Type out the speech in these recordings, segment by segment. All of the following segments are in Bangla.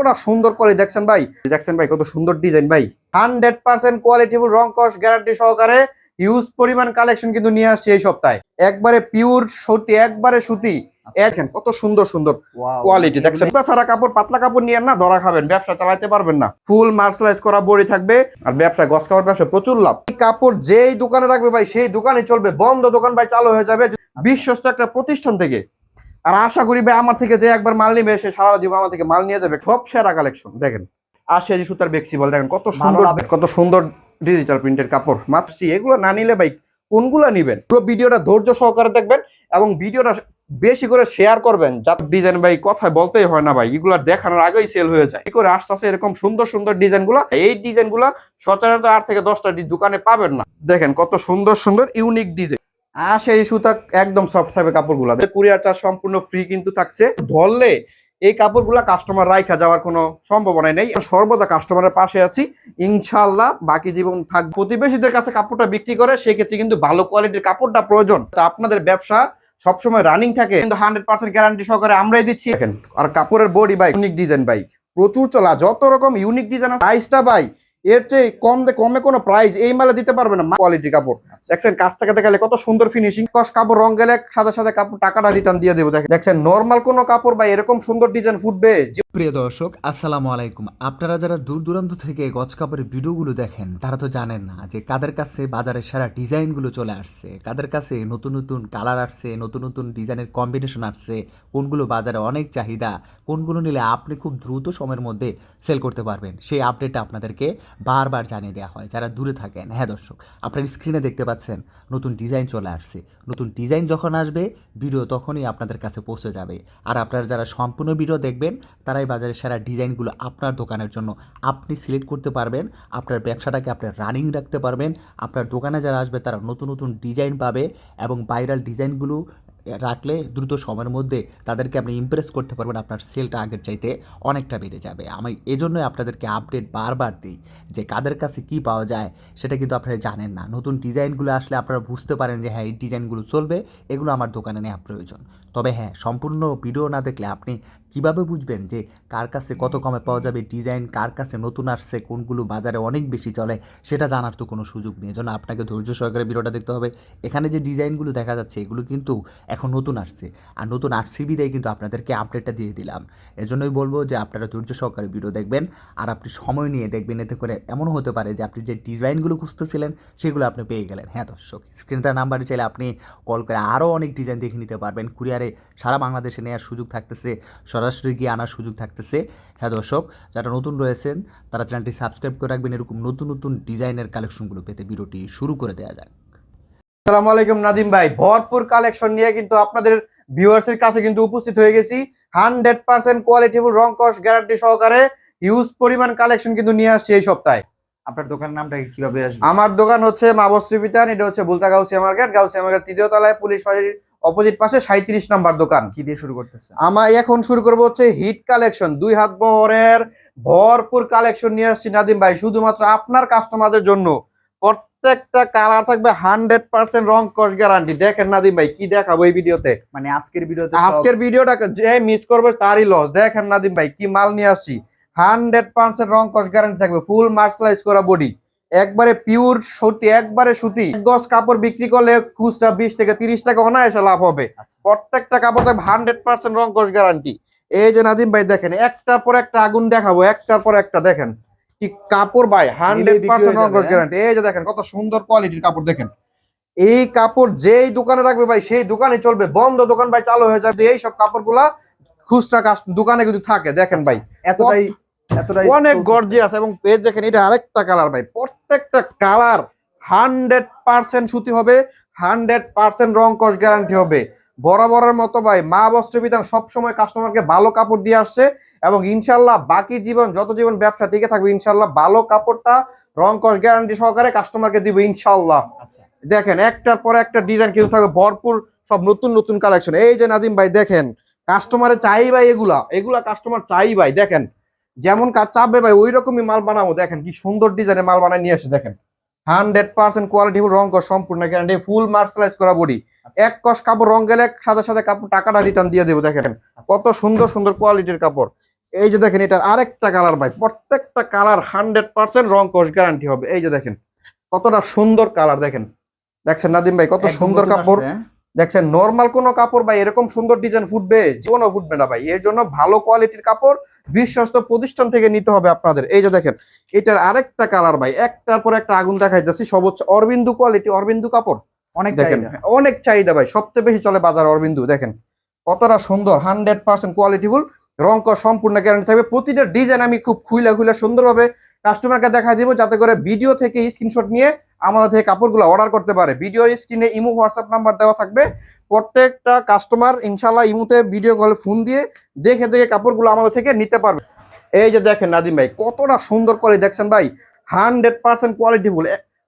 কতটা সুন্দর করে দেখছেন ভাই? দেখছেন ভাই কত সুন্দর ডিজাইন ভাই। হান্ড্রেড পার্সেন্ট কোয়ালিটিফুল রং কস গ্যারান্টি সহকারে হিউজ পরিমাণ কালেকশন কিন্তু নিয়ে আসছে এই সপ্তাহে। একবারে পিওর সুতি একবারে সুতি। দেখেন কত সুন্দর সুন্দর কোয়ালিটি দেখছেন? ছাড়া কাপড় পাতলা কাপড় নিয়ে না ধরা খাবেন ব্যবসা চালাতে পারবেন না। ফুল মার্শালাইজ করা বড়ি থাকবে আর ব্যবসা গস কাপড় ব্যবসা প্রচুর লাভ। এই কাপড় যেই দোকানে রাখবে ভাই সেই দোকানে চলবে বন্ধ দোকান ভাই চালু হয়ে যাবে। বিশ্বস্ত একটা প্রতিষ্ঠান থেকে। আর আশা করি ভাই আমার থেকে যে একবার মাল নিবে সে সারা জীবন আমার থেকে মাল নিয়ে যাবে। সব সেরা কালেকশন দেখেন। আশি আশি সুতার বেক্সিবল দেখেন কত সুন্দর কত সুন্দর ডিজিটাল প্রিন্টের কাপড়। মাত্র এগুলো না নিলে ভাই কোনগুলো নিবেন? পুরো ভিডিওটা ধৈর্য সহকারে দেখবেন এবং ভিডিওটা বেশি করে শেয়ার করবেন যাতে ডিজাইন ভাই কথায় বলতেই হয় না ভাই। এগুলো দেখানোর আগেই সেল হয়ে যায়। কি করে আস্তে আস্তে এরকম সুন্দর সুন্দর ডিজাইনগুলা এই ডিজাইনগুলা সচরাচর আট থেকে দশটা দোকানে পাবেন না। দেখেন কত সুন্দর সুন্দর ইউনিক ডিজাইন আর সেই সুতা একদম সফট থাকবে কাপড়গুলা। কুরিয়ার চার্জ সম্পূর্ণ ফ্রি কিন্তু থাকছে। ধরলে এই কাপড়গুলা কাস্টমার রাইখা যাওয়ার কোনো সম্ভাবনা নেই। সর্বদা কাস্টমারের পাশে আছি। ইনশাল্লাহ বাকি জীবন থাক প্রতিবেশীদের কাছে কাপড়টা বিক্রি করে সেক্ষেত্রে কিন্তু ভালো কোয়ালিটির কাপড়টা প্রয়োজন। তা আপনাদের ব্যবসা সবসময় রানিং থাকে। কিন্তু হান্ড্রেড পার্সেন্ট গ্যারান্টি সহকারে আমরাই দিচ্ছি। আর কাপড়ের body by unique design by প্রচুর চলা, যত রকম ইউনিক ডিজাইন আছে প্রাইসটা বাই এর চেয়ে কম কমে কোনো প্রাইস এই মালে দিতে পারবে না। কোয়ালিটি কাপড়। দেখছেন কাছ থেকে দেখালে কত সুন্দর ফিনিশিং কস কাপড় রং গেলে সাদা সাদা কাপড় টাকাটা রিটার্ন দিয়ে দেবো। দেখেন দেখছেন নর্মাল কোনো কাপড় বা এরকম সুন্দর ডিজাইন ফুটবে। প্রিয় দর্শক আসসালামু আলাইকুম। আপনারা যারা দূর দূরান্ত থেকে গজ কাপড়ের ভিডিওগুলো দেখেন তারা তো জানেন না যে কাদের কাছে বাজারে সেরা ডিজাইনগুলো চলে আসছে কাদের কাছে নতুন নতুন কালার আসছে নতুন নতুন ডিজাইনের কম্বিনেশন আসছে কোনগুলো বাজারে অনেক চাহিদা কোনগুলো নিলে আপনি খুব দ্রুত সময়ের মধ্যে সেল করতে পারবেন। সেই আপডেটটা আপনাদেরকে বারবার জানিয়ে দেওয়া হয়, যারা দূরে থাকেন। হ্যাঁ দর্শক, আপনার স্ক্রিনে দেখতে পাচ্ছেন, নতুন ডিজাইন চলে আসছে। নতুন ডিজাইন যখন আসবে ভিডিও তখনই আপনাদের কাছে পৌঁছে যাবে। আর আপনারা যারা সম্পূর্ণ ভিডিও দেখবেন, তারাই বাজারের সেরা ডিজাইনগুলো আপনার দোকানের জন্য আপনি সিলেক্ট করতে পারবেন। আপনার ব্যবসাটাকে আপনি রানিং রাখতে পারবেন। আপনার দোকানে যারা আসবে, তারা নতুন নতুন ডিজাইন পাবে এবং ভাইরাল ডিজাইনগুলো রাখলে দ্রুত সময়ের মধ্যে তাদেরকে আপনি ইমপ্রেস করতে পারবেন আপনার সেলটা আগের চাইতে অনেকটা বেড়ে যাবে। আমি এজন্যই আপনাদেরকে আপডেট বারবার দিই যে কাদের কাছে কি পাওয়া যায় সেটা কিন্তু আপনারা জানেন না। নতুন ডিজাইনগুলো আসলে আপনারা বুঝতে পারেন যে হ্যাঁ এই ডিজাইনগুলো চলবে, এগুলো আমার দোকানে নেওয়া প্রয়োজন। তবে হ্যাঁ সম্পূর্ণ ভিডিও না দেখলে আপনি কীভাবে বুঝবেন যে কার কাছে কত কমে পাওয়া যাবে ডিজাইন, কার কাছে নতুন আসছে, কোনগুলো বাজারে অনেক বেশি চলে, সেটা জানার তো কোনো সুযোগ নেই। এজন্য আপনাকে ধৈর্য সহকারে ভিডিওটা দেখতে হবে। এখানে যে ডিজাইনগুলো দেখা যাচ্ছে, এগুলো কিন্তু এখন নতুন আসছে। আর নতুন আসছে বিদায় কিন্তু আপনাদেরকে আপডেটটা দিয়ে দিলাম। এজন্যই বলব যে আপনারা ধৈর্য সহকারে ভিডিও দেখবেন আর আপনি সময় নিয়ে দেখবেন। এতে করে এমনও হতে পারে যে আপনি যে ডিজাইনগুলো খুঁজতেছিলেন, সেগুলো আপনি পেয়ে গেলেন। হ্যাঁ দর্শক স্ক্রিনে তার নাম্বারে চাইলে আপনি কল করে আরও অনেক ডিজাইন দেখে নিতে পারবেন। কুরিয়ারে সারা বাংলাদেশে নেওয়ার সুযোগ থাকতেছে, সরাসরি গিয়ে আনার সুযোগ থাকতেছে। হ্যাঁ দর্শক, যারা নতুন রয়েছেন, তারা চ্যানেলটি সাবস্ক্রাইব করে রাখবেন। এরকম নতুন নতুন ডিজাইনের কালেকশনগুলো পেতে ভিডিওটি শুরু করে দেওয়া যাক। আসসালামু আলাইকুম নাদিম ভাই। ভরপুর কালেকশন নিয়ে কিন্তু আপনাদের ভিউয়ার্স এর কাছে কিন্তু উপস্থিত হয়ে গেছি। হান্ড্রেড পার্সেন্ট কোয়ালিটিফুল রং কস গ্যারান্টি সহকারে হিউজ পরিমাণ কালেকশন কিন্তু নিয়ে আসছি এই সপ্তাহে। আপনার দোকানের নামটা কীভাবে আসবে? আমার দোকান হচ্ছে মাবশ্রী বিতান এটা হচ্ছে বুলতা গাউসিয়া মার্কেট। গাউসিয়া মার্কেট তৃতীয় তলায় পুলিশ বাড়ির অপোজিট পাশে সাঁত্রিশ নাম্বার দোকান। কি দিয়ে শুরু করতেছে আমার এখন শুরু করব হচ্ছে হিট কালেকশন দুই হাত বহরের ভরপুর কালেকশন নিয়ে আসছি নাদিম ভাই। শুধুমাত্র আপনার কাস্টমারদের জন্য। প্রত্যেকটা কালার থাকবে হান্ড্রেড পার্সেন্ট রং কস গ্যারান্টি দেখেন নাদিম ভাই কি দেখাবো এই ভিডিওতে? মানে আজকের ভিডিওতে আজকের ভিডিওটা যে মিস করবে তারই লস দেখেন নাদিম ভাই কি মাল নিয়ে আসছি। হান্ড্রেড পার্সেন্ট রং কস গ্যারান্টি থাকবে ফুল মার্শালাইজ করা বডি একবারে পিওর সুতি একবারে সুতি। গজ কাপড় বিক্রি করলে খুচরা বিশ থেকে তিরিশ টাকা অনায়াসে লাভ হবে। আচ্ছা। প্রত্যেকটা কাপড় থাকবে হান্ড্রেড পার্সেন্ট রং কস গ্যারান্টি এই যে নাদিম ভাই দেখেন একটার পর একটা আগুন দেখাবো একটার পর একটা দেখেন। কি কাপড় ভাই? Hundred percent? গ্যারান্টি এই যে দেখেন কত সুন্দর কোয়ালিটির কাপড় দেখেন। এই কাপড় যেই দোকানে রাখবে ভাই সেই দোকানে চলবে। বন্ধ দোকান ভাই চালু হয়ে যাবে। এই সব কাপড়গুলা খুচরা দোকানে কিন্তু থাকে দেখেন ভাই। এতটাই এতটাই অনেক। গর্জিয়াস এবং পেজ দেখেন এটা আরেকটা কালার ভাই। প্রত্যেকটা কালার হান্ড্রেড পার্সেন্ট সুতি হবে হান্ড্রেড পার্সেন্ট রং কস গ্যারান্টি হবে। বরাবরের মতো ভাই মা বস্ত্র বিধান সবসময় কাস্টমারকে ভালো কাপড় দিয়ে আসছে এবং ইনশাল্লাহ বাকি জীবন যত জীবন ব্যবসা টিকে থাকবে ইনশাল্লাহ ভালো কাপড়টা রং কস গ্যারান্টি সহকারে কাস্টমারকে দিবে ইনশাল্লাহ আচ্ছা। দেখেন একটার পর একটা ডিজাইন কিন্তু থাকবে ভরপুর সব নতুন নতুন কালেকশন এই যে নাদিম ভাই দেখেন কাস্টমারে চাই ভাই এগুলা। এগুলা কাস্টমার চাই ভাই দেখেন। যেমন কাজ চাপবে ভাই ওই রকমই মাল বানাবো। দেখেন কি সুন্দর ডিজাইনের মাল বানায় নিয়ে আসে দেখেন। হান্ড্রেড পার্সেন্ট কোয়ালিটি রং কর সম্পূর্ণ গ্যারান্টি ফুল মার্শালাইজ করা বডি এক কস কাপড় রং গেলে সাথে সাথে কাপড় টাকাটা রিটার্ন দিয়ে দেবো দেখেন। কত সুন্দর সুন্দর কোয়ালিটির কাপড়। এই যে দেখেন এটার আরেকটা কালার ভাই প্রত্যেকটা কালার হান্ড্রেড পার্সেন্ট রং কষ গ্যারান্টি হবে। এই যে দেখেন কতটা সুন্দর কালার দেখেন। দেখছেন নাদিম ভাই কত সুন্দর কাপড়? দেখছেন নর্মাল কোনো কাপড় ভাই এরকম সুন্দর ডিজাইন ফুটবে জীবনও ফুটবে না ভাই। এর জন্য ভালো কোয়ালিটির কাপড় বিশ্বস্ত প্রতিষ্ঠান থেকে নিতে হবে আপনাদের। এই যে দেখেন এটার আরেকটা কালার ভাই একটার পর একটা আগুন দেখাইতেছি সব হচ্ছে অরবিন্দু কোয়ালিটি অরবিন্দু কাপড়। অনেক দেখেন অনেক চাহিদা ভাই সবচেয়ে বেশি চলে বাজার অরবিন্দু দেখেন। কতটা সুন্দর হান্ড্রেড পার্সেন্ট কোয়ালিটিফুল রং কর সম্পূর্ণ গ্যারান্টি থাকবে। প্রতিটা ডিজাইন আমি খুব খুইলা খুইলা সুন্দরভাবে কাস্টমারকে দেখা দিব যাতে করে ভিডিও থেকে স্ক্রিনশট নিয়ে আমাদের থেকে কাপড়গুলো অর্ডার করতে পারে। ভিডিওর স্ক্রিনে ইমো হোয়াটসঅ্যাপ নাম্বার দেওয়া থাকবে। প্রত্যেকটা কাস্টমার ইনশাল্লাহ ইমুতে ভিডিও কলে ফোন দিয়ে দেখে দেখে কাপড়গুলো আমাদের থেকে নিতে পারবে। এই যে দেখেন নাদিম ভাই, কতটা সুন্দর করে দেখছেন ভাই। হান্ড্রেড পার্সেন্ট কোয়ালিটি কোয়ালিটিফুল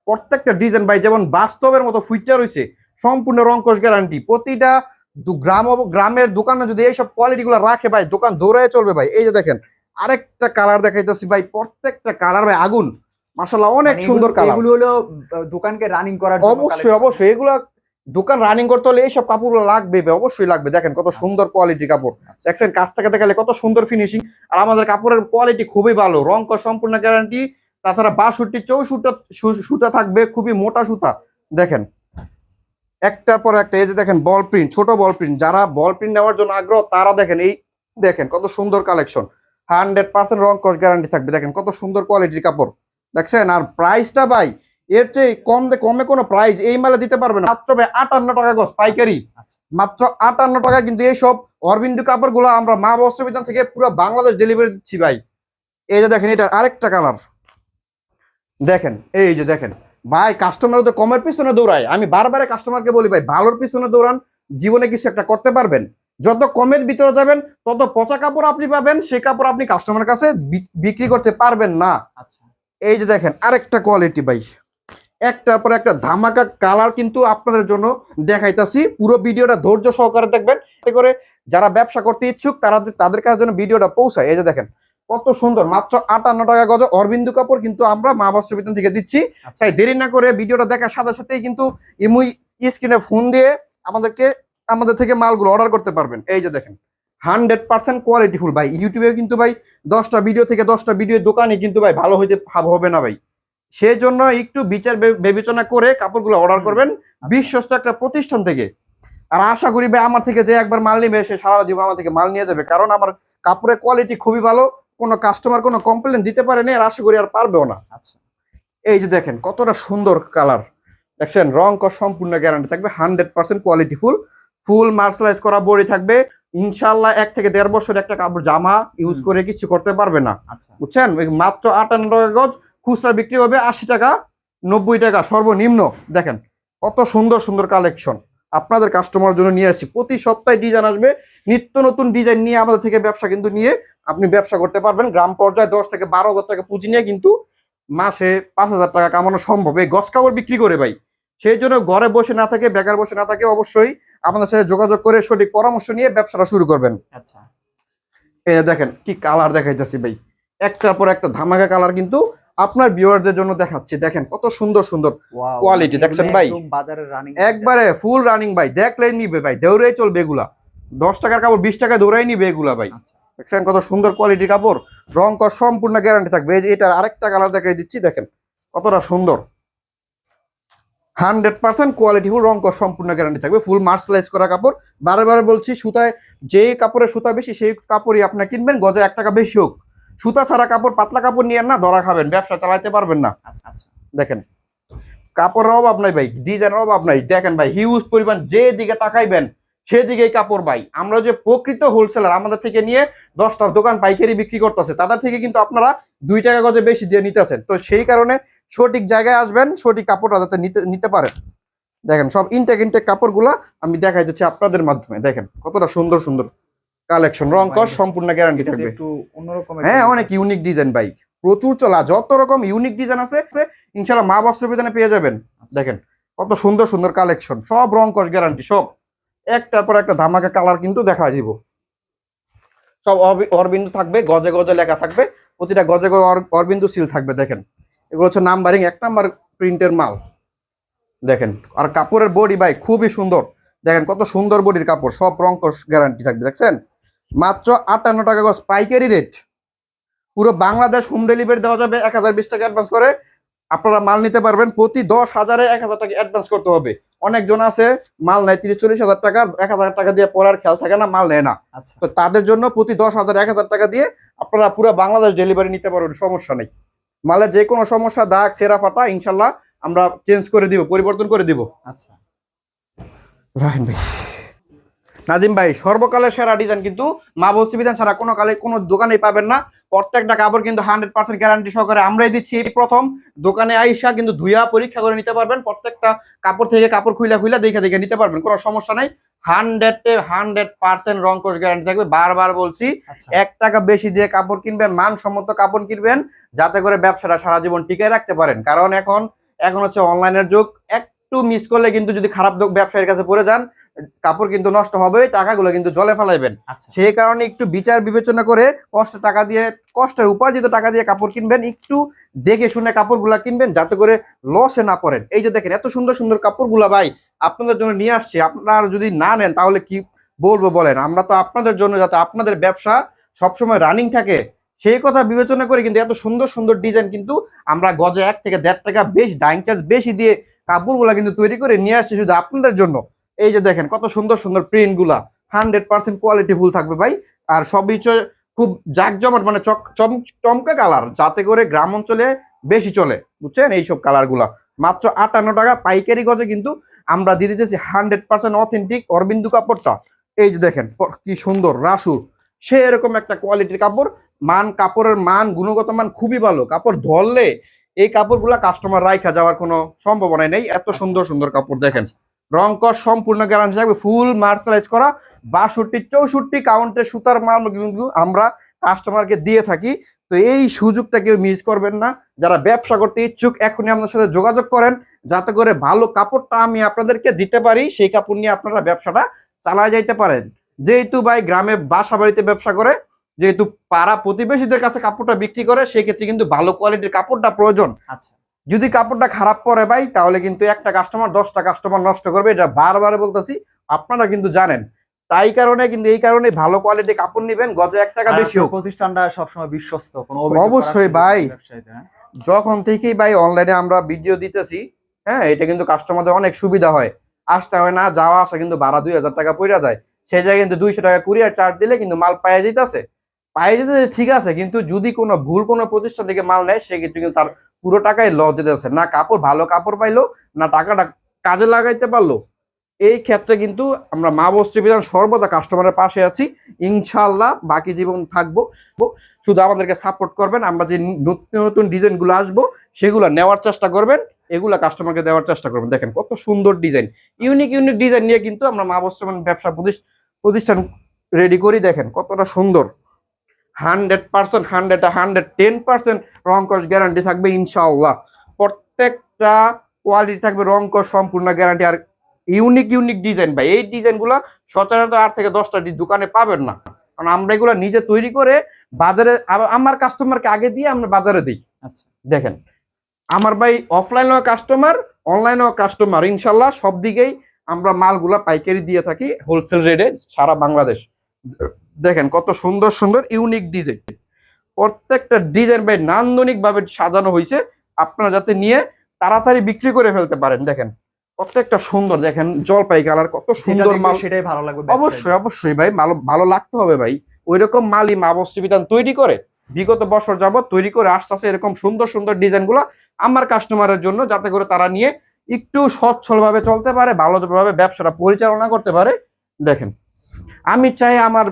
প্রত্যেকটা ডিজাইন ভাই যেমন বাস্তবের মতো ফিচার রয়েছে সম্পূর্ণ রংকশ গ্যারান্টি প্রতিটা গ্রাম গ্রামের দোকানে যদি এইসব কোয়ালিটি গুলো রাখে ভাই দোকান দৌড়ায় চলবে ভাই। এই যে দেখেন আরেকটা কালার দেখাইতেছি ভাই প্রত্যেকটা কালার ভাই আগুন। মাসাল্লাহ অনেক মানে সুন্দর কালার এগুলো হলো দোকানকে রানিং করার জন্য অবশ্যই অবশ্যই এগুলা দোকান রানিং করতে হলে এইসব কাপড়গুলো লাগবে ভাই, অবশ্যই লাগবে। দেখেন কত সুন্দর কোয়ালিটি কাপড়। আচ্ছা। দেখছেন কাছ থেকে দেখালে কত সুন্দর ফিনিশিং আর আমাদের কাপড়ের কোয়ালিটি খুবই ভালো। রং কর সম্পূর্ণ গ্যারান্টি তাছাড়া বাষট্টি চৌষট্টি সুতা থাকবে খুবই মোটা সুতা। দেখেন একটার পর একটা এই যে দেখেন বল প্রিন্ট ছোট বল প্রিন্ট যারা বল প্রিন্ট নেওয়ার জন্য আগ্রহ তারা দেখেন এই দেখেন কত সুন্দর কালেকশন হান্ড্রেড পার্সেন্ট রং কস গ্যারান্টি থাকবে। দেখেন কত সুন্দর কোয়ালিটির কাপড়। দেখছেন? আর প্রাইসটা ভাই এর চেয়ে কম কমে কোনো প্রাইস এই মালে দিতে পারবে না। মাত্র ভাই আটান্ন টাকা গজ পাইকারি। আচ্ছা। মাত্র আটান্ন টাকা কিন্তু এইসব অরবিন্দু কাপড়গুলো আমরা মা বস্ত্র বিধান থেকে পুরো বাংলাদেশ ডেলিভারি দিচ্ছি ভাই। এই যে দেখেন এটা আরেকটা কালার দেখেন এই যে দেখেন। ভাই কাস্টমার তো কমের পিছনে দৌড়ায়। আমি বারবার কাস্টমারকে বলি ভাই ভালোর পিছনে দৌড়ান জীবনে কিছু একটা করতে পারবেন। যত কমের ভিতরে যাবেন তত পচা কাপড় আপনি পাবেন সেই কাপড় আপনি কাস্টমারের কাছে বিক্রি করতে পারবেন না। আচ্ছা। এই যে দেখেন আরেকটা কোয়ালিটি ভাই। একটার পর একটা ধামাকা কালার কিন্তু আপনাদের জন্য দেখাইতাছি। পুরো ভিডিওটা ধৈর্য সহকারে দেখবেন। এতে করে যারা ব্যবসা করতে ইচ্ছুক তারা তাদের কাছে যেন ভিডিওটা পৌঁছায়। এই যে দেখেন কত সুন্দর মাত্র আটান্ন টাকা গজ অরবিন্দু কাপড় কিন্তু আমরা মা বস্ত্র বিতান থেকে দিচ্ছি। আচ্ছা। তাই দেরি না করে ভিডিওটা দেখার সাথে সাথেই কিন্তু ইমুই স্ক্রিনে ফোন দিয়ে আমাদেরকে আমাদের থেকে মালগুলো অর্ডার করতে পারবেন। এই যে দেখেন হান্ড্রেড পার্সেন্ট কোয়ালিটিফুল ভাই। ইউটিউবে কিন্তু ভাই দশটা ভিডিও থেকে দশটা ভিডিও দোকানে কিন্তু ভাই ভালো হইতে হবে না ভাই। সেই জন্য একটু বিচার বিবেচনা করে কাপড়গুলো অর্ডার করবেন বিশ্বস্ত একটা প্রতিষ্ঠান থেকে। আর আশা করি ভাই আমার থেকে যে একবার মাল নিবে সে সারা জীবন আমার থেকে মাল নিয়ে যাবে। কারণ আমার কাপড়ের কোয়ালিটি খুবই ভালো কোনো কাস্টমার কোনো কমপ্লেন দিতে পারেনি আর আশা করি আর পারবেও না। আচ্ছা। এই যে দেখেন কতটা সুন্দর কালার দেখছেন রং কর সম্পূর্ণ গ্যারান্টি থাকবে hundred percent quality full full mercerise করা বড়ি থাকবে। ইনশাল্লাহ এক থেকে দেড় বছর একটা কাপড় জামা ইউজ করে কিছু করতে পারবে না। আচ্ছা। বুঝছেন? মাত্র আটান্ন টাকা গজ খুচরা বিক্রি হবে আশি টাকা নব্বই টাকা সর্বনিম্ন। দেখেন কত সুন্দর সুন্দর কালেকশন আপনাদের কাস্টমার জন্য নিয়ে আসছি। প্রতি সপ্তাহে ডিজাইন আসবে। নিত্য নতুন ডিজাইন নিয়ে আমাদের থেকে ব্যবসা কিন্তু নিয়ে আপনি ব্যবসা করতে পারবেন। গ্রাম পর্যায়ে দশ থেকে বারো হাজার টাকা পুঁজি নিয়ে কিন্তু মাসে পাঁচ হাজার টাকা কামানো সম্ভব। এই গছ কাপড় বিক্রি করে ভাই। সেই জন্য ঘরে বসে না থাকে বেকার বসে না থাকে অবশ্যই আমাদের সাথে যোগাযোগ করে সঠিক পরামর্শ নিয়ে ব্যবসাটা শুরু করবেন। আচ্ছা। এই যে দেখেন কি কালার দেখাইতেছি ভাই। একটার পর একটা ধামাকা কালার কিন্তু আপনার ভিউয়ারদের জন্য দেখাচ্ছি। দেখেন কত সুন্দর সুন্দর কোয়ালিটি দেখছেন ভাই? একবারে ফুল রানিং ভাই। দেখলেই নিবে ভাই দৌড়াই চলবে এগুলা। দশ টাকার কাপড় বিশ টাকা দৌড়াই নিবে এগুলা ভাই। আচ্ছা। দেখছেন কত সুন্দর কোয়ালিটি কাপড়? রং কর সম্পূর্ণ গ্যারান্টি থাকবে। এটার আরেকটা কালার দেখাই দিচ্ছি দেখেন কতটা সুন্দর। হান্ড্রেড পার্সেন্ট কোয়ালিটি ফুল রং কর সম্পূর্ণ গ্যারান্টি থাকবে। ফুল মার্সলাইজ করা কাপড়। বারে বারে বলছি সুতায় যে কাপড়ের সুতা বেশি সেই কাপড়ই আপনার কিনবেন। গজে এক টাকা বেশি হোক। সুতা ছাড়া কাপড় পাতলা কাপড় নিয়ে না ধরা খাবেন ব্যবসা চালাইতে পারবেন না। আচ্ছা আচ্ছা। দেখেন কাপড়ের অভাব নাই ভাই ডিজাইনের অভাব নাই। দেখেন ভাই হিউজ পরিমাণ যে দিকে তাকাইবেন সেদিকেই কাপড় ভাই আমরা যে প্রকৃত হোলসেলার আমাদের থেকে নিয়ে দশটা দোকান পাইকারি বিক্রি করতেছে তাদের থেকে কিন্তু আপনারা দুই টাকা গজে বেশি দিয়ে নিতেছেন। তো সেই কারণে সঠিক জায়গায় আসবেন সঠিক কাপড়টা যাতে নিতে নিতে পারেন। দেখেন সব ইনটেক ইনটেক কাপড়গুলা আমি দেখাই দিচ্ছি আপনাদের মাধ্যমে। দেখেন কতটা সুন্দর সুন্দর। কালেকশন রং কর সম্পূর্ণ গ্যারান্টি থাকবে। হ্যাঁ অনেক ইউনিক ডিজাইন ভাই প্রচুর চলা যত রকম ইউনিক ডিজাইন আছে ইনশাল্লাহ মা বস্ত্র বিধানে পেয়ে যাবেন। দেখেন কত সুন্দর সুন্দর কালেকশন সব রং কস গ্যারান্টি সব। একটার পর একটা ধামাকা কালার কিন্তু দেখা দিব। সব অরবি- অরবিন্দু থাকবে গজে গজে লেখা থাকবে প্রতিটা গজে গজে অরবিন্দু সিল থাকবে দেখেন। এগুলো হচ্ছে নাম্বারিং এক নাম্বার প্রিন্টের মাল। দেখেন আর কাপড়ের বডি ভাই খুবই সুন্দর। দেখেন কত সুন্দর বডির কাপড় সব রং গ্যারান্টি থাকবে দেখছেন? মাত্র আটান্ন টাকা গজ পাইকারি রেট পুরো বাংলাদেশ হোম ডেলিভারি দেওয়া যাবে এক হাজার বিশ টাকা অ্যাডভান্স করে। আপনারা মাল নিতে পারবেন প্রতি দশ হাজারে এক হাজার টাকা অ্যাডভান্স করতে হবে। অনেকজন আছে মাল নেয় তিরিশ চল্লিশ হাজার টাকা এক হাজার টাকা দিয়ে পড়ার খেয়াল থাকে না মাল নেয় না। আচ্ছা। তো তাদের জন্য প্রতি দশ হাজার এক হাজার টাকা দিয়ে আপনারা পুরো বাংলাদেশ ডেলিভারি নিতে পারবেন সমস্যা নেই। মালের যে কোনো সমস্যা দাগ সেরা ফাটা ইনশাল্লাহ আমরা চেঞ্জ করে দিব পরিবর্তন করে দিব। আচ্ছা। রাহেন ভাই। নাজিম ভাই সর্বকালের সেরা ডিজাইন কিন্তু মা বস্তি বিধান ছাড়া কোনো কালে কোনো দোকানেই পাবেন না। প্রত্যেকটা কাপড় কিন্তু হান্ড্রেড পার্সেন্ট গ্যারান্টি সহকারে আমরাই দিচ্ছি। এই প্রথম। দোকানে আইসা কিন্তু ধুইয়া পরীক্ষা করে নিতে পারবেন। প্রত্যেকটা কাপড় থেকে কাপড় খুইলা খুইলা দেখে দেখে নিতে পারবেন। কোনো সমস্যা নেই। হান্ড্রেড হান্ড্রেড পার্সেন্ট রং কোর্স গ্যারান্টি থাকবে। বারবার বলছি আচ্ছা। এক টাকা বেশি দিয়ে কাপড় কিনবেন মানসম্মত কাপড় কিনবেন যাতে করে ব্যবসাটা সারা জীবন টিকে রাখতে পারেন। কারণ এখন এখন হচ্ছে অনলাইনের যুগ। একটু মিস করলে কিন্তু যদি খারাপ ব্যবসায়ীর কাছে পড়ে যান কাপড় কিন্তু নষ্ট হবে টাকাগুলো কিন্তু জলে ফেলাইবেন। আচ্ছা। সেই কারণে একটু বিচার বিবেচনা করে কষ্ট টাকা দিয়ে কষ্টের উপার্জিত টাকা দিয়ে কাপড় কিনবেন একটু দেখে শুনে কাপড়গুলা কিনবেন যাতে করে লসে না পড়েন। এই যে দেখেন এত সুন্দর সুন্দর কাপড়গুলা ভাই আপনাদের জন্য নিয়ে আসছি। আপনারা যদি না নেন তাহলে কি বলব বলেন? আমরা তো আপনাদের জন্য যাতে আপনাদের ব্যবসা সবসময় রানিং থাকে সেই কথা বিবেচনা করে কিন্তু এত সুন্দর সুন্দর ডিজাইন কিন্তু আমরা গজে এক থেকে দেড় টাকা বেশ ডাইং চার্জ বেশি দিয়ে কাপড়গুলা কিন্তু তৈরি করে নিয়ে আসছি শুধু আপনাদের জন্য। এই যে দেখেন, কত সুন্দর সুন্দর প্রিন্টগুলা। হান্ড্রেড পার্সেন্ট কোয়ালিটি ফুল থাকবে ভাই। আর সবই খুব জাকজমাট মানে চক চম- চমকা কালার, যাতে করে গ্রাম অঞ্চলে বেশি চলে, বুঝছেন? এইসব কালারগুলা। মাত্র আটান্ন টাকা, পাইকারি গজে কিন্তু আমরা দিয়ে দিতেছি হান্ড্রেড পার্সেন্ট অথেন্টিক অরবিন্দু কাপড়টা। এই যে দেখেন কি সুন্দর, রাসুর। সে এরকম একটা কোয়ালিটির কাপড়। মান, কাপড়ের মান, গুণগত মান খুবই ভালো। কাপড় ধরলে এই কাপড়গুলা কাস্টমার রাইখা যাওয়ার কোনো সম্ভাবনা নেই। এত সুন্দর সুন্দর কাপড় দেখেন। রং কস সম্পূর্ণ গ্যারান্টি থাকবে ফুল মার্শালাইজ করা, বাষট্টি, চৌষট্টি কাউন্টের সুতার মাল কিন্তু আমরা কাস্টমারকে দিয়ে থাকি। তো এই সুযোগটা কেউ মিস করবেন না। যারা ব্যবসা করতে ইচ্ছুক, এখনই আপনার সাথে যোগাযোগ করেন। যাতে করে ভালো কাপড়টা আমি আপনাদেরকে দিতে পারি, সেই কাপড় নিয়ে আপনারা ব্যবসাটা চালায় যাইতে পারেন। যেহেতু ভাই গ্রামে বাসা বাড়িতে ব্যবসা করে, যেহেতু পাড়া প্রতিবেশীদের কাছে কাপড়টা বিক্রি করে, সেক্ষেত্রে কিন্তু ভালো কোয়ালিটির কাপড়টা প্রয়োজন। আচ্ছা। যদি কাপড়টা খারাপ পরে ভাই তাহলে কিন্তু একটা কাস্টমার দশটা কাস্টমার নষ্ট করবে এটা বারবার বলতেছি আপনারা কিন্তু জানেন। তাই কারণে কিন্তু এই কারণে ভালো কোয়ালিটি কাপড় নিবেন গজে এক টাকা বেশি হোক। প্রতিষ্ঠানটা সবসময় বিশ্বস্ত অবশ্যই ভাই। হ্যাঁ? যখন থেকেই ভাই অনলাইনে আমরা ভিডিও দিতেছি হ্যাঁ এটা কিন্তু কাস্টমারদের অনেক সুবিধা হয়। আসতে হয় না যাওয়া আসা কিন্তু ভাড়া দুই হাজার টাকা পড়ে যায়। সেই জায়গায় কিন্তু দুইশো টাকা কুরিয়ার চার্জ দিলে কিন্তু মাল পায়ে যেতেছে পায়ে যেতে ঠিক আছে, কিন্তু যদি কোনো ভুল কোনো প্রতিষ্ঠান থেকে মাল নেয়, সেক্ষেত্রে কিন্তু তার পুরো টাকাই লস যেতেছে না কাপড়, ভালো কাপড় পাইলো, না টাকাটা কাজে লাগাইতে পারল। এই ক্ষেত্রে কিন্তু আমরা মা বস্ত্রী বিধান সর্বদা কাস্টমারের পাশে আছি। ইনশাল্লাহ বাকি জীবন থাকব। শুধু আমাদেরকে সাপোর্ট করবেন, আমরা যে নতুন নতুন ডিজাইনগুলো আসব, সেগুলো নেওয়ার চেষ্টা করবেন, এগুলো কাস্টমারকে দেওয়ার চেষ্টা করবেন। দেখেন কত সুন্দর ডিজাইন। ইউনিক ইউনিক ডিজাইন নিয়ে কিন্তু আমরা মা বস্ত্রমান ব্যবসা প্রতিষ- প্রতিষ্ঠান রেডি করি। দেখেন কতটা সুন্দর। Hundred percent hundred hundred ten percent রংকশ guarantee থাকবে ইনশাআল্লাহ। প্রত্যেকটা কোয়ালিটি থাকবে রংকশ সম্পূর্ণ গ্যারান্টি আর ইউনিক ইউনিক ডিজাইন ভাই এই ডিজাইনগুলো সচরাচর আট থেকে দশটা দোকানে পাবেন না। কারণ আমরা এগুলো নিজে তৈরি করে বাজারে আমার কাস্টমারকে আগে দিয়ে আমরা বাজারে দিই। আচ্ছা। দেখেন আমার ভাই অফলাইনেও কাস্টমার অনলাইনেও কাস্টমার ইনশাল্লাহ সব দিকেই আমরা মালগুলা পাইকারি দিয়ে থাকি হোলসেল রেটে সারা বাংলাদেশ। দেখেন কত সুন্দর সুন্দর ইউনিক ডিজাইন প্রত্যেকটা ডিজাইন ভাই নান্দনিক ভাবে সাজানো হয়েছে আপনারা যাতে নিয়ে তাড়াতাড়ি বিক্রি করে ফেলতে পারেন দেখেন। প্রত্যেকটা সুন্দর দেখেন জলপাই কালার কত সুন্দর মাল। সেটাই ভালো লাগবে অবশ্যই অবশ্যই ভাই ভালো ভালো লাগতে হবে ভাই। ওই রকম মালই মা বস্ত্রী বিধান তৈরি করে বিগত বছর যাবত তৈরি করে আসতেছে এরকম সুন্দর সুন্দর ডিজাইনগুলা আমার কাস্টমারের জন্য যাতে করে তারা নিয়ে একটু সচ্ছল ভাবে চলতে পারে ভালোভাবে ব্যবসাটা পরিচালনা করতে পারে। দেখেন আমি চাই আমার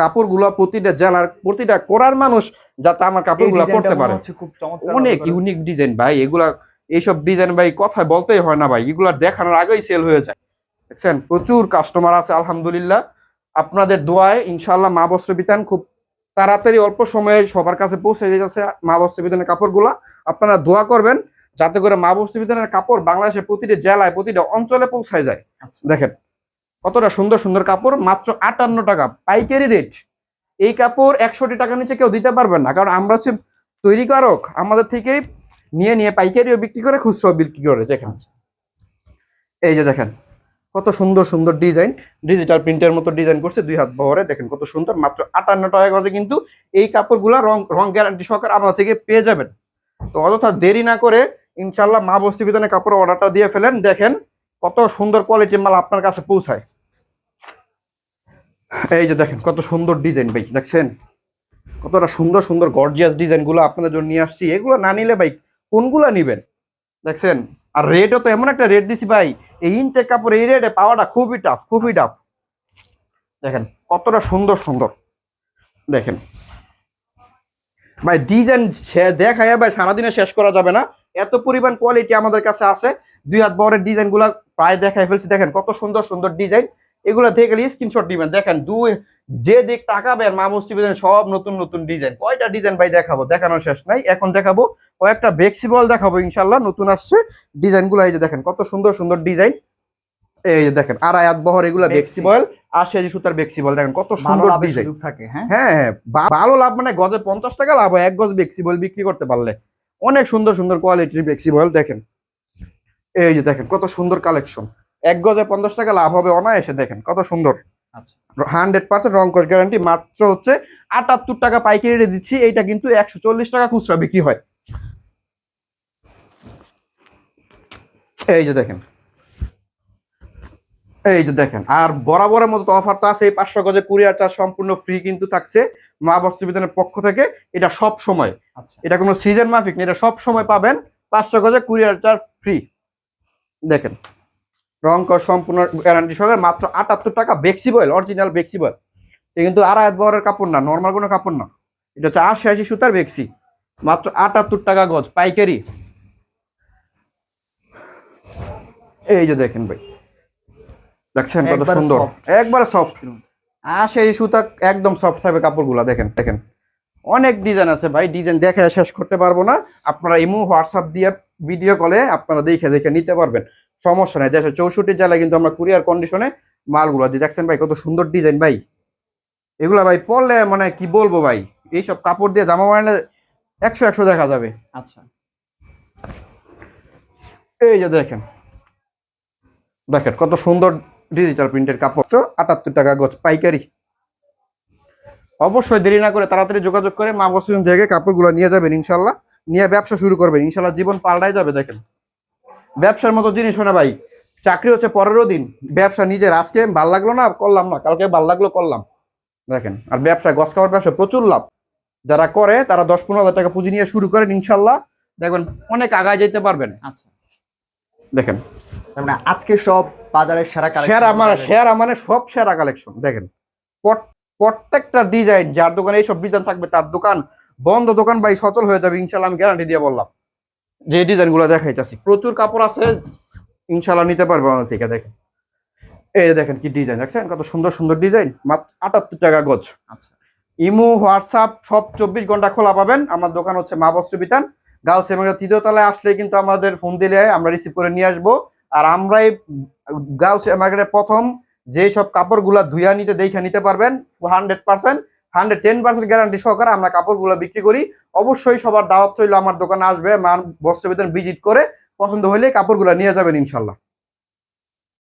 কাপড়গুলো প্রতিটা জেলার প্রতিটা কোরার মানুষ যাতে আমার কাপড়গুলো করতে পারে। অনেক ইউনিক ডিজাইন ভাই এগুলা এইসব ডিজাইন ভাই কথা বলতেই হয় না ভাই এগুলা দেখানোর আগেই সেল হয়ে যায়। দেখছেন? প্রচুর কাস্টমার আছে আলহামদুলিল্লাহ। আপনাদের দোয়ায় ইনশাল্লাহ মা বস্ত্র বিতান খুব তাড়াতাড়ি অল্প সময়ে সবার কাছে পৌঁছে যাচ্ছে মা বস্ত্র বিতানের কাপড়গুলা। আপনারা দোয়া করবেন যাতে করে মা বস্ত্র বিতানের কাপড় বাংলাদেশের প্রতিটা জেলায় প্রতিটা অঞ্চলে পৌঁছায় যায়। আচ্ছা। দেখেন কতটা সুন্দর সুন্দর কাপড়? মাত্র আটান্ন টাকা। পাইকারি রেট এই কাপড় একশোটি টাকা নিচে কেউ দিতে পারবেন না। কারণ আমরা হচ্ছে তৈরি তৈরিকারক। আমাদের থেকে নিয়ে নিয়ে পাইকারিও বিক্রি করে, খুচরাও বিক্রি করে। দেখেন। এই যে দেখেন, কত সুন্দর সুন্দর ডিজাইন ডিজিটাল প্রিন্টের মতো ডিজাইন করছে দুই হাত বহরে। দেখেন কত সুন্দর। মাত্র আটান্ন টাকা গজে কিন্তু এই কাপড়গুলা রং রং গ্যারান্টি সহকারে আমাদের থেকে পেয়ে যাবেন। তো অযথা দেরি না করে ইনশাল্লাহ মা বস্তি বিধানে কাপড় অর্ডারটা দিয়ে ফেলেন। দেখেন কত সুন্দর কোয়ালিটির মাল আপনার কাছে পৌঁছায়? এই যে দেখেন, কত সুন্দর ডিজাইন ভাই, দেখছেন? কতটা সুন্দর সুন্দর গর্জিয়াস ডিজাইনগুলো আপনাদের জন্য নিয়ে আসছি। এগুলো না নিলে ভাই, কোনগুলো নিবেন? দেখছেন? আর রেটও তো এমন একটা রেট দিছি ভাই, এই ইনটেক কাপড়, এই রেটে পাওয়াটা খুবই টাফ খুবই টাফ দেখেন, কতটা সুন্দর সুন্দর। দেখেন। ভাই ডিজাইন দেখায় ভাই, সারাদিনে শেষ করা যাবে না। এত পরিমাণ কোয়ালিটি আমাদের কাছে আছে। দুই হাত বরের ডিজাইনগুলা প্রায় দেখাই ফেলছি দেখেন কত সুন্দর সুন্দর ডিজাইন। এগুলো দেখে গেলে স্ক্রিনশট দিবেন। দেখেন দুই যে দিক তাকাবেন মামুস টিভিতে সব নতুন নতুন ডিজাইন। কয়টা ডিজাইন ভাই দেখাবো? দেখানো শেষ নাই। এখন দেখাবো কয়েকটা বেক্সিবল দেখাবো ইনশাল্লাহ নতুন আসছে ডিজাইনগুলো এই যে দেখেন কত সুন্দর সুন্দর ডিজাইন। এই যে দেখেন আড়াই হাত বহর এগুলা। বেক্সিবল আশি হাজি সুতার বেক্সিবল দেখেন কত সুন্দর ডিজাইন। থাকে হ্যাঁ? হ্যাঁ হ্যাঁ ভালো লাভ মানে গজে পঞ্চাশ টাকা লাভ হয় এক গজ বেক্সিবল বিক্রি করতে পারলে। অনেক সুন্দর সুন্দর কোয়ালিটির বেক্সিবল দেখেন। এই যে দেখেন কত সুন্দর কালেকশন এক গজে পঞ্চাশ টাকা লাভ হবে অনায়াসে দেখেন কত সুন্দর। হান্ড্রেড পার্সেন্ট রং কস গ্যারান্টি মাত্র হচ্ছে আটাত্তর টাকা পাইকারি দিচ্ছি এইটা কিন্তু একশো চল্লিশ টাকা খুচরা বিক্রি হয়। এই যে দেখেন। এই যে দেখেন আর বরাবরের মতো অফার তো আছে এই পাঁচশো গজে কুরিয়ার চার্জ সম্পূর্ণ ফ্রি কিন্তু থাকছে মা বস্ত্র বিধানের পক্ষ থেকে এটা সব সময় আচ্ছা। এটা কোনো সিজন মাফিক না এটা সব সময় পাবেন পাঁচশো গজে কুরিয়ার চার্জ ফ্রি দেখেন রং কর সম্পূর্ণ গ্যারান্টি সহকারে মাত্র আটাত্তর টাকা বেক্সিবল অরিজিনাল বেক্সিবল এটা কিন্তু আড়াই হাত বহরের কাপড় না নর্মাল কোনো কাপড় না। এটা হচ্ছে আশি আশি সুতার বেক্সি মাত্র আটাত্তর টাকা গজ পাইকারি। এই যে দেখেন ভাই দেখছেন কত সুন্দর? একবারে সফট আশি আশি সুতা একদম সফট থাকবে কাপড়গুলা দেখেন দেখেন। অনেক ডিজাইন আছে ভাই ডিজাইন দেখে শেষ করতে পারব না। আপনারা ইমো হোয়াটসঅ্যাপ দিয়ে ভিডিও কলে আপনারা দেখে দেখে নিতে পারবেন। সমস্যা নেই দেশের চৌষট্টি জেলায় কিন্তু আমরা কুরিয়ার কন্ডিশনে মালগুলো দিয়ে দেখছেন ভাই কত সুন্দর ডিজাইন ভাই। এগুলা ভাই পরলে মানে কি বলব ভাই এইসব কাপড় দিয়ে জামা বানালে একশো একশো দেখা যাবে। আচ্ছা। এই যে দেখেন দেখেন কত সুন্দর ডিজিটাল প্রিন্টের কাপড়। আটাত্তর টাকা গজ পাইকারি। অবশ্যই দেরি না করে তাড়াতাড়ি যোগাযোগ করে মা বসুন থেকে কাপড়গুলো নিয়ে যাবেন ইনশাল্লাহ নিয়ে ব্যবসা শুরু করবেন ইনশাল্লাহ জীবন পাল্টাই যাবে দেখেন। ব্যবসার মতো জিনিস শোনা ভাই। চাকরি হচ্ছে পরেরও দিন। ব্যবসা নিজের আজকে ভালো লাগল না করলাম না কালকে ভালো লাগল করলাম। দেখেন আর ব্যবসা গছ খাবার ব্যবসা প্রচুর লাভ। যারা করে তারা দশ পনেরো হাজার টাকা পুঁজি নিয়ে শুরু করেন ইনশাল্লাহ দেখবেন অনেক আগায় যেতে পারবেন। আচ্ছা। দেখেন। মানে আজকে সব বাজারের সেরা সেরা মানে সেরা মানে সব সেরা কালেকশন দেখেন। প্রত্যেকটা ডিজাইন যার দোকানে এইসব ডিজাইন থাকবে তার দোকান বন্ধ দোকান ভাই সচল হয়ে যাবে ইনশাল্লাহ আমি গ্যারান্টি দিয়ে বললাম। যে ডিজাইনগুলো দেখাইতেছি প্রচুর কাপড় আছে ইনশাল্লাহ নিতে পারবে আমাদের থেকে দেখেন। এই দেখেন কি ডিজাইন দেখছেন? কত সুন্দর সুন্দর ডিজাইন মাত্র আটাত্তর টাকা গজ। আচ্ছা। ইমো হোয়াটসঅ্যাপ সব চব্বিশ ঘণ্টা খোলা পাবেন। আমার দোকান হচ্ছে মা বস্ত্র বিতান গাউস এবং তৃতীয় তলায় আসলে কিন্তু আমাদের ফোন দিলে আমরা রিসিভ করে নিয়ে আসব। আর আমরাই গাউস মার্কেটের প্রথম যে সব কাপড়গুলা ধুইয়া নিতে দেখে নিতে পারবেন hundred percent hundred ten percent guarantee সহকারে আমরা কাপড়গুলো বিক্রি করি। অবশ্যই সবার দাওয়াত রইল আমার দোকানে আসবে মান বস্ত্র বিতান ভিজিট করে পছন্দ হলে কাপড়গুলো নিয়ে যাবেন ইনশাল্লাহ।